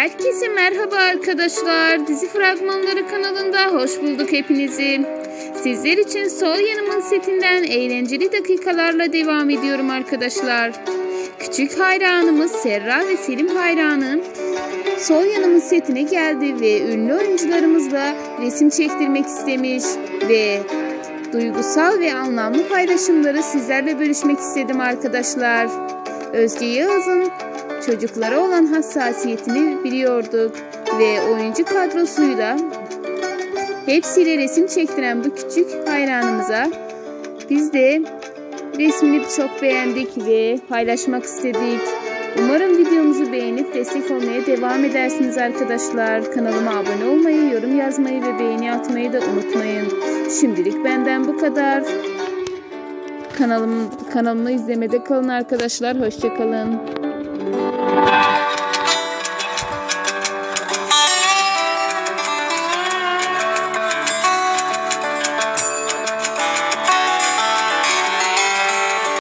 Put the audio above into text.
Herkese merhaba arkadaşlar. Dizi Fragmanları kanalında hoş bulduk hepinizi. Sizler için Sol Yanımın setinden eğlenceli dakikalarla devam ediyorum arkadaşlar. Küçük hayranımız Serra ve Selim hayranım Sol Yanımın setine geldi ve ünlü oyuncularımızla resim çektirmek istemiş ve duygusal ve anlamlı paylaşımları sizlerle bölüşmek istedim arkadaşlar. Özge Yağız'ın çocuklara olan hassasiyetini biliyorduk ve oyuncu kadrosuyla hepsiyle resim çektiren bu küçük hayranımıza biz de resmini çok beğendik ve paylaşmak istedik. Umarım videomuzu beğenip destek olmaya devam edersiniz arkadaşlar. Kanalıma abone olmayı, yorum yazmayı ve beğeni atmayı da unutmayın. Şimdilik benden bu kadar. Kanalım, kanalımı izlemede kalın arkadaşlar. Hoşçakalın. Thank you.